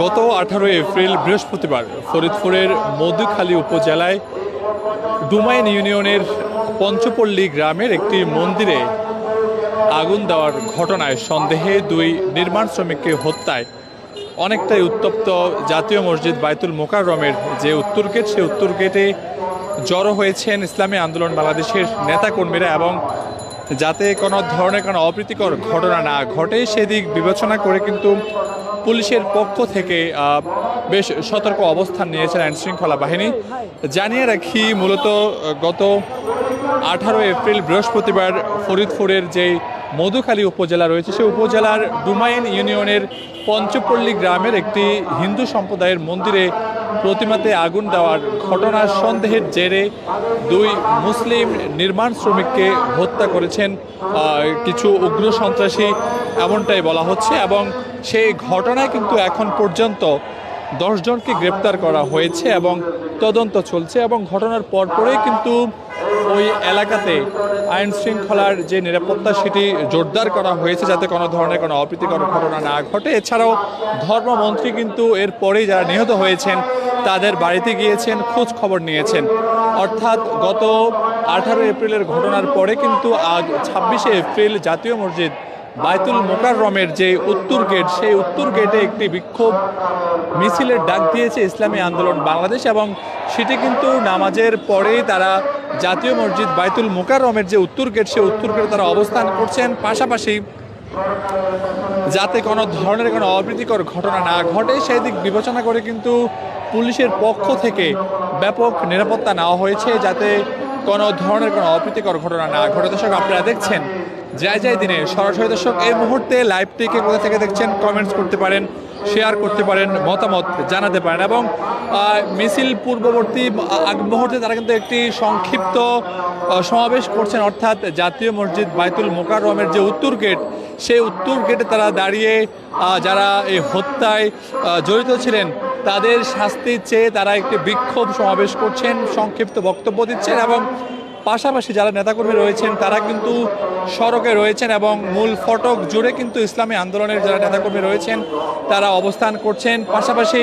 গত আঠারোই এপ্রিল বৃহস্পতিবার ফরিদপুরের মধুখালী উপজেলায় ডুমাইন ইউনিয়নের পঞ্চপল্লী গ্রামের একটি মন্দিরে আগুন দেওয়ার ঘটনায় সন্দেহে দুই নির্মাণ শ্রমিককে হত্যায় অনেকটাই উত্তপ্ত জাতীয় মসজিদ বাইতুল মোকাররমের যে উত্তর গেট সেই উত্তর গেটে জড়ো হয়েছেন ইসলামী আন্দোলন বাংলাদেশের নেতাকর্মীরা এবং যাতে কোনো ধরনের কোনো অপ্রীতিকর ঘটনা না ঘটে, সেদিক বিবেচনা করে কিন্তু পুলিশের পক্ষ থেকে বেশ সতর্ক অবস্থান নিয়েছেন আইন শৃঙ্খলা বাহিনী। জানিয়ে রাখি, মূলত গত আঠারো এপ্রিল বৃহস্পতিবার ফরিদপুরের যে মধুখালী উপজেলা রয়েছে সেই উপজেলার ডুমাইন ইউনিয়নের পঞ্চপল্লী গ্রামের একটি হিন্দু সম্প্রদায়ের মন্দিরে প্রতিমাতে আগুন দেওয়ার ঘটনার সন্দেহের জেরে দুই মুসলিম নির্মাণ শ্রমিককে হত্যা করেছেন কিছু উগ্র সন্ত্রাসী, এমনটাই বলা হচ্ছে, এবং সেই ঘটনায় কিন্তু এখন পর্যন্ত দশজনকে গ্রেপ্তার করা হয়েছে এবং তদন্ত চলছে, এবং ঘটনার পরপরই কিন্তু ওই এলাকাতে আইন শৃঙ্খলার যে নিরাপত্তা সেটি জোরদার করা হয়েছে, যাতে কোনো ধরনের কোনো অপ্রীতিকর ঘটনা না ঘটে। এছাড়াও ধর্মমন্ত্রী কিন্তু এর পরেই যারা নিহত হয়েছেন তাদের বাড়িতে গিয়েছেন, খোঁজ খবর নিয়েছেন। অর্থাৎ গত আঠারো এপ্রিলের ঘটনার পরে কিন্তু আজ ছাব্বিশে এপ্রিল জাতীয় মসজিদ বাইতুল মোকাররমের যে উত্তর গেট, সেই উত্তর গেটে একটি বিক্ষোভ মিছিলের ডাক দিয়েছে ইসলামী আন্দোলন বাংলাদেশ এবং সেটি কিন্তু নামাজের পরেই তারা জাতীয় মসজিদ বাইতুল মোকাররমের যে উত্তর গেট, সেই উত্তর গেটে তারা অবস্থান করছেন। পাশাপাশি যাতে কোনো ধরনের কোনো অপ্রীতিকর ঘটনা না ঘটে সেই দিক বিবেচনা করে কিন্তু পুলিশের পক্ষ থেকে ব্যাপক নিরাপত্তা নেওয়া হয়েছে যাতে কোনো ধরনের কোনো অপ্রীতিকর ঘটনা না ঘটে। দর্শক, আপনারা দেখছেন জয় যাই দিনে। সরাসরি দর্শক, এই মুহূর্তে লাইভ লাইভটিকে কোথা থেকে দেখছেন কমেন্টস করতে পারেন, শেয়ার করতে পারেন, মতামত জানাতে পারেন এবং মিছিল পূর্ববর্তী আগ মুহূর্তে তারা কিন্তু একটি সংক্ষিপ্ত সমাবেশ করছেন। অর্থাৎ জাতীয় মসজিদ বাইতুল মোকাররমের যে উত্তর গেট সেই উত্তর গেটে তারা দাঁড়িয়ে যারা এই হত্যায় জড়িত ছিলেন, তাদের শাস্তি চেয়ে তারা একটি বিক্ষোভ সমাবেশ করছেন, সংক্ষিপ্ত বক্তব্য দিচ্ছেন এবং পাশাপাশি যারা নেতাকর্মী রয়েছেন, তারা কিন্তু সড়কে রয়েছেন এবং মূল ফটক জুড়ে কিন্তু ইসলামী আন্দোলনের যারা নেতাকর্মী রয়েছেন, তারা অবস্থান করছেন। পাশাপাশি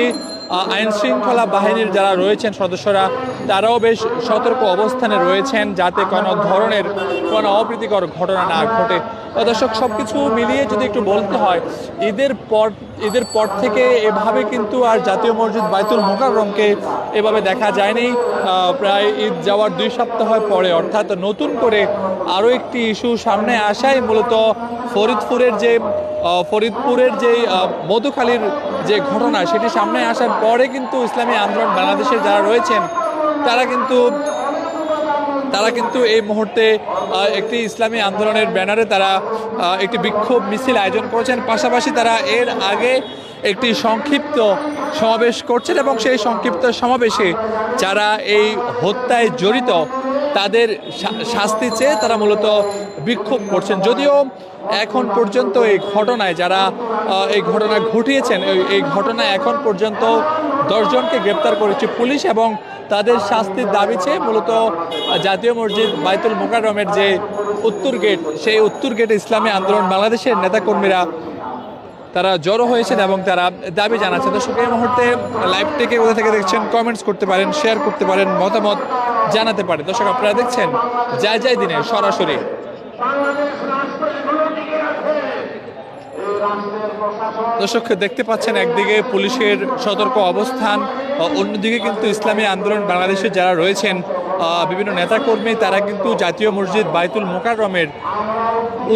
আইন শৃঙ্খলা বাহিনীর যারা রয়েছেন সদস্যরা, তারাও বেশ সতর্ক অবস্থানে রয়েছেন যাতে কোনো ধরনের কোনো অপ্রীতিকর ঘটনা না ঘটে। দর্শক সব কিছু মিলিয়ে যদি একটু বলতে হয়, ঈদের পর ঈদের পর থেকে এভাবে কিন্তু আর জাতীয় মসজিদ বাইতুল মোকাররমকে এভাবে দেখা যায়নি। প্রায় ঈদ যাওয়ার দুই সপ্তাহ পরে, অর্থাৎ নতুন করে আরও একটি ইস্যু সামনে আসায় মূলত ফরিদপুরের যে ফরিদপুরের যে মধুখালীর যে ঘটনা, সেটি সামনে আসার পরে কিন্তু ইসলামী আন্দোলন বাংলাদেশের যারা রয়েছেন, তারা কিন্তু তারা কিন্তু এই মুহূর্তে একটি ইসলামী আন্দোলনের ব্যানারে তারা একটি বিক্ষোভ মিছিল আয়োজন করেছেন। পাশাপাশি তারা এর আগে একটি সংক্ষিপ্ত সমাবেশ করছেন এবং সেই সংক্ষিপ্ত সমাবেশে যারা এই হত্যায় জড়িত, তাদের শাস্তি চেয়ে তারা মূলত বিক্ষোভ করছেন। যদিও এখন পর্যন্ত এই ঘটনায় যারা এই ঘটনা ঘটিয়েছেন এই ঘটনায় এখন পর্যন্ত দশজনকে গ্রেপ্তার করেছে পুলিশ এবং তাদের শাস্তির দাবি চেয়ে মূলত জাতীয় মসজিদ বাইতুল মোকাররমের যে উত্তর গেট, সেই উত্তর গেটে ইসলামী আন্দোলন বাংলাদেশের নেতাকর্মীরা তারা জড়ো হয়েছেন এবং তারা দাবি জানাচ্ছেন। দর্শক, এই মুহূর্তে লাইভ থেকে কোথা থেকে দেখছেন কমেন্টস করতে পারেন, শেয়ার করতে পারেন, মতামত জানাতে পারেন। দর্শক, আপনারা দেখছেন যায় যায় দিনে সরাসরি। দর্শক, দেখতে পাচ্ছেন একদিকে পুলিশের সতর্ক অবস্থান অন্যদিকে কিন্তু ইসলামী আন্দোলন বাংলাদেশে যারা রয়েছেন বিভিন্ন নেতাকর্মী, তারা কিন্তু জাতীয় মসজিদ বাইতুল মোকারমের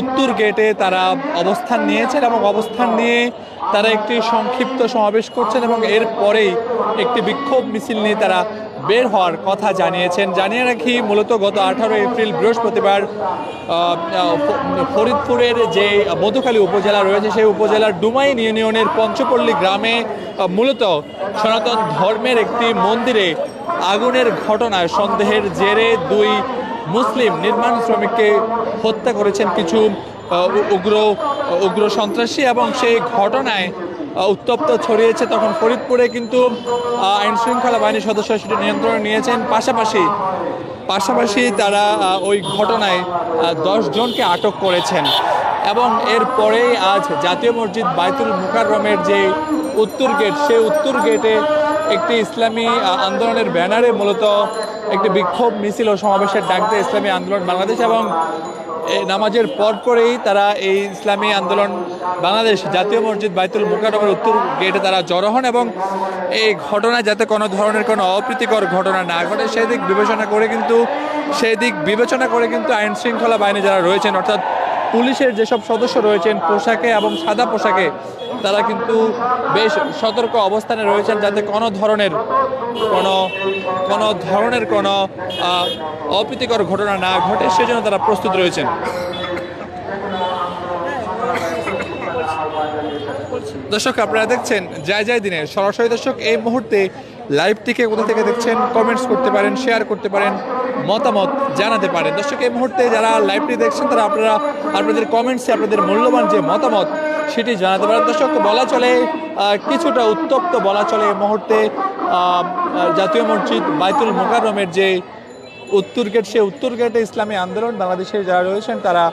উত্তর গেটে তারা অবস্থান নিয়েছেন এবং অবস্থান নিয়ে তারা একটি সংক্ষিপ্ত সমাবেশ করছেন এবং এরপরেই একটি বিক্ষোভ মিছিল নিয়ে তারা বের হওয়ার কথা জানিয়েছেন। জানিয়ে রাখি, মূলত গত আঠারো এপ্রিল বৃহস্পতিবার ফরিদপুরের যে মধুখালী উপজেলা রয়েছে, সেই উপজেলার ডুমাইন ইউনিয়নের পঞ্চপল্লী গ্রামে মূলত সনাতন ধর্মের একটি মন্দিরে আগুনের ঘটনায় সন্দেহের জেরে দুই মুসলিম নির্মাণ শ্রমিককে হত্যা করেছেন কিছু উগ্র উগ্র সন্ত্রাসী এবং সেই ঘটনায় উত্তপ্ত ছড়িয়েছে তখন ফরিদপুরে কিন্তু আহ, আইন শৃঙ্খলা বাহিনীর সদস্যরা সেটি নিয়ন্ত্রণে নিয়েছেন। পাশাপাশি পাশাপাশি তারা ওই ঘটনায় জনকে আটক করেছেন। এবং এরপরেই আজ জাতীয় মসজিদ বাইতুল মুকাররমের যে উত্তর গেট সেই উত্তর গেটে একটি ইসলামী আন্দোলনের ব্যানারে মূলত একটি বিক্ষোভ মিছিল ও সমাবেশের ডাক দেয় ইসলামী আন্দোলন বাংলাদেশ এবং নামাজের পর পরেই তারা এই ইসলামী আন্দোলন, বাংলাদেশ জাতীয় মসজিদ বাইতুল মুকাররমের উত্তর গেটে তারা জড়ো হন এবং এই ঘটনায় যাতে কোনো ধরনের কোনো অপ্রীতিকর ঘটনা না ঘটে সেই দিক বিবেচনা করে কিন্তু, সেদিক বিবেচনা করে কিন্তু আইন শৃঙ্খলা বাহিনী যারা রয়েছেন, অর্থাৎ পুলিশের যেসব সদস্য রয়েছেন পোশাকে এবং সাদা পোশাকে, তারা কিন্তু বেশ সতর্ক অবস্থানে রয়েছেন যাতে কোনো ধরনের কোনো কোনো ধরনের কোনো অপ্রীতিকর ঘটনা না ঘটে, সেজন্য তারা প্রস্তুত রয়েছেন। দর্শক, আপনারা দেখছেন জয় জয় দিনে সরাসরি দর্শক, এই মুহূর্তে লাইভটিকে কোথা থেকে দেখছেন কমেন্টস করতে পারেন শেয়ার করতে পারেন, মতামত জানাতে পারেন। দর্শক, এই মুহূর্তে যারা লাইভটি দেখছেন, তারা আপনারা আপনাদের কমেন্টসে আপনাদের মূল্যবান যে মতামত, সেটি জানাতে পারেন। দর্শক, বলা চলে কিছুটা উত্তপ্ত বলা চলে এই মুহূর্তে জাতীয় মসজিদ বাইতুল মোকারমের যে উত্তর গেট সে উত্তর গেটে ইসলামী আন্দোলন, বাংলাদেশের যারা রয়েছেন, তারা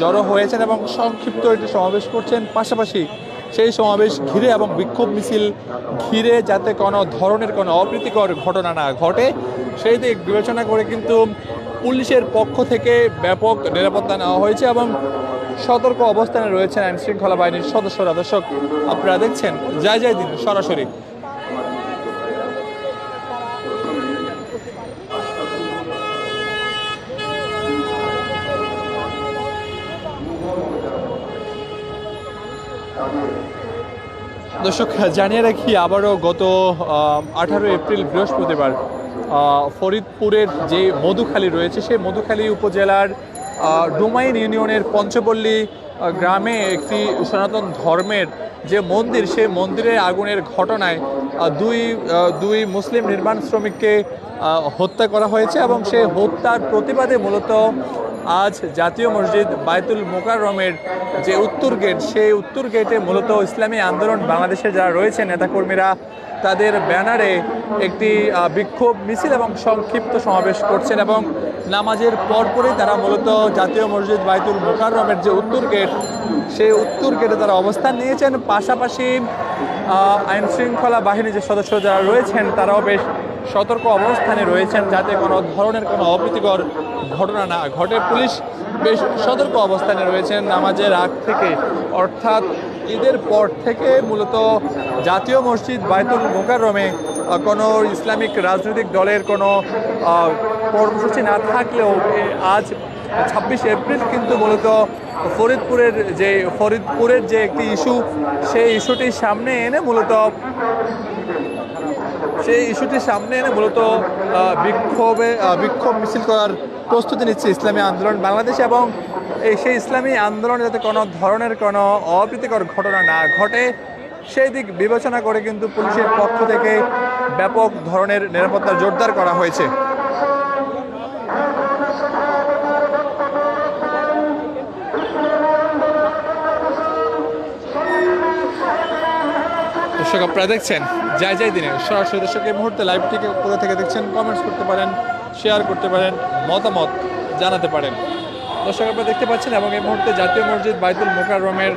জড়ো হয়েছেন এবং সংক্ষিপ্ত একটি সমাবেশ করছেন। পাশাপাশি সেই সমাবেশ ঘিরে এবং বিক্ষোভ মিছিল ঘিরে যাতে কোনো ধরনের কোনো অপ্রীতিকর ঘটনা না ঘটে, সেই দিক বিবেচনা করে কিন্তু পুলিশের পক্ষ থেকে ব্যাপক নিরাপত্তা নেওয়া হয়েছে এবং সতর্ক অবস্থানে রয়েছেন আইনশৃঙ্খলা বাহিনীর সদস্যরা। দর্শক, আপনারা দেখছেন যাই যাই দিন সরাসরি। দর্শক, জানিয়ে রাখি, আবারও গত আঠারো এপ্রিল বৃহস্পতিবার ফরিদপুরের যে মধুখালী রয়েছে, সেই মধুখালী উপজেলার ডুমাইন ইউনিয়নের পঞ্চপল্লী গ্রামে একটি সনাতন ধর্মের যে মন্দির, সেই মন্দিরে আগুনের ঘটনায় দুই দুই মুসলিম নির্মাণ শ্রমিককে হত্যা করা হয়েছে এবং সেই হত্যার প্রতিবাদে মূলত আজ জাতীয় মসজিদ বায়তুল মোকাররমের যে উত্তর গেট সেই উত্তর গেটে মূলত ইসলামী আন্দোলন বাংলাদেশে যারা রয়েছে নেতাকর্মীরা তাদের ব্যানারে একটি বিক্ষোভ মিছিল এবং সংক্ষিপ্ত সমাবেশ করছেন এবং নামাজের পরপরই তারা মূলত জাতীয় মসজিদ বায়তুল মোকাররমের যে উত্তর গেট সেই উত্তর গেটে তারা অবস্থান নিয়েছেন। পাশাপাশি আইন শৃঙ্খলা বাহিনীর যে সদস্য যারা রয়েছেন, তারাও বেশ সতর্ক অবস্থানে রয়েছেন যাতে কোনো ধরনের কোনো অপ্রীতিকর ঘটনা না, ঘটে পুলিশ বেশ সতর্ক অবস্থানে রয়েছেন নামাজের আগ থেকে। অর্থাৎ ঈদের পর থেকে মূলত জাতীয় মসজিদ বায়তুল মোকাররমে কোনো ইসলামিক রাজনৈতিক দলের কোনো কর্মসূচি না থাকলেও আজ ছাব্বিশ এপ্রিল কিন্তু মূলত ফরিদপুরের যে ফরিদপুরের যে একটি ইস্যু, সেই ইস্যুটির সামনে এনে মূলত সেই ইস্যুটির সামনে এনে মূলত বিক্ষোভে বিক্ষোভ মিছিল করার প্রস্তুতি নিচ্ছে ইসলামী আন্দোলন বাংলাদেশ এবং এই সেই ইসলামী আন্দোলনে যাতে কোনো ধরনের কোনো অপ্রীতিকর ঘটনা না ঘটে, সেই দিক বিবেচনা করে কিন্তু পুলিশের পক্ষ থেকে ব্যাপক ধরনের নিরাপত্তা জোরদার করা হয়েছে। দর্শক আপনারা দেখছেন যাই যাই দিনে সরাসরি দর্শক এই মুহূর্তে লাইভটিকে কোথা থেকে দেখছেন কমেন্টস করতে পারেন শেয়ার করতে পারেন, মতামত জানাতে পারেন। দর্শক আপনারা দেখতে পাচ্ছেন এবং এই মুহূর্তে জাতীয় মসজিদ বাইতুল মোকাররমের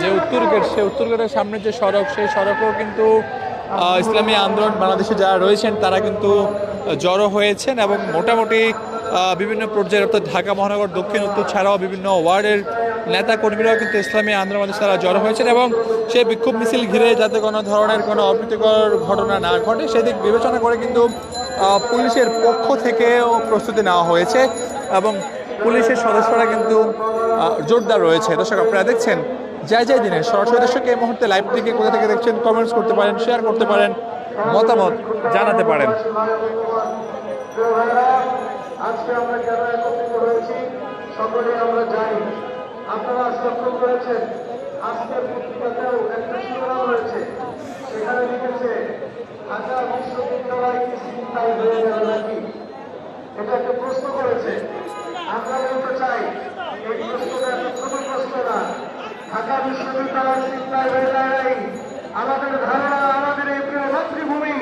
যে উত্তর গেট সেই উত্তর গেটের সামনে যে সড়ক, সেই সড়কও কিন্তু ইসলামী আন্দোলন বাংলাদেশে যারা রয়েছেন, তারা কিন্তু জড়ো হয়েছেন এবং মোটামুটি বিভিন্ন পর্যায়ে, অর্থাৎ ঢাকা মহানগর, দক্ষিণ, উত্তর ছাড়াও বিভিন্ন ওয়ার্ডের নেতা কর্মীরাও কিন্তু ইসলামী আন্দোলন তারা জড়ো হয়েছেন এবং সেই বিক্ষোভ মিছিল ঘিরে যাতে কোনো ধরনের কোনো অপ্রীতিকর ঘটনা না ঘটে, সেদিক বিবেচনা করে কিন্তু পুলিশের পক্ষ থেকেও প্রস্তুতি নেওয়া হয়েছে এবং পুলিশের সদস্যরা কিন্তু জোরদার রয়েছে। দর্শক, আপনারা দেখছেন জয় জয় দিনে সরাসরি দর্শক, এই মুহূর্তে লাইভ থেকে কোথা থেকে দেখছেন কমেন্টস করতে পারেন শেয়ার করতে পারেন, মতামত জানাতে পারেন। আজকে আমরা কেন একত্রিত হয়েছি, সকলে আমরা জানি, আপনারা আজ লক্ষ্য করেছেন আজকের পত্রিকাতেও একটা শিরোনাম রয়েছে। সেখানে লিখেছে, ঢাকা বিশ্ববিদ্যালয় কি চিন্তায় হয়ে গেল নাকি? এটা একটা প্রশ্ন করেছে। আমরা বলতে চাই, এই প্রশ্নটা একটা ছোট প্রশ্ন না। ঢাকা বিশ্ববিদ্যালয় চিন্তায় হয়ে যায় নাই। আমাদের ধারণা আমাদের এই প্রিয় মাতৃভূমি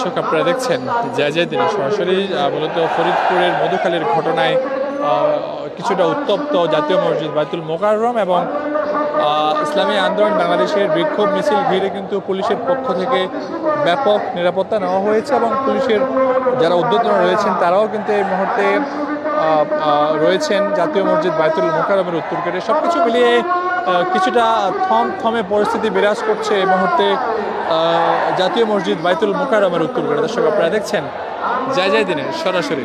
দর্শক আপনারা দেখছেন জয় জয় দিনে সরাসরি মূলত ফরিদপুরের মধুখালীর ঘটনায় কিছুটা উত্তপ্ত জাতীয় মসজিদ বাইতুল মোকাররম এবং ইসলামী আন্দোলন বাংলাদেশের বিক্ষোভ মিছিল ঘিরে কিন্তু পুলিশের পক্ষ থেকে ব্যাপক নিরাপত্তা নেওয়া হয়েছে এবং পুলিশের যারা উদ্যোতন রয়েছেন তারাও কিন্তু এই মুহূর্তে রয়েছেন জাতীয় মসজিদ বাইতুল মোকারমের উত্তর গেটে সব কিছু মিলিয়ে কিছুটা থম থমে পরিস্থিতি বিরাজ করছে এই মুহূর্তে জাতীয় মসজিদ বাইতুল মুকারমের উত্তর করে দর্শক, আপনারা দেখছেন যাই যাই দিনে সরাসরি।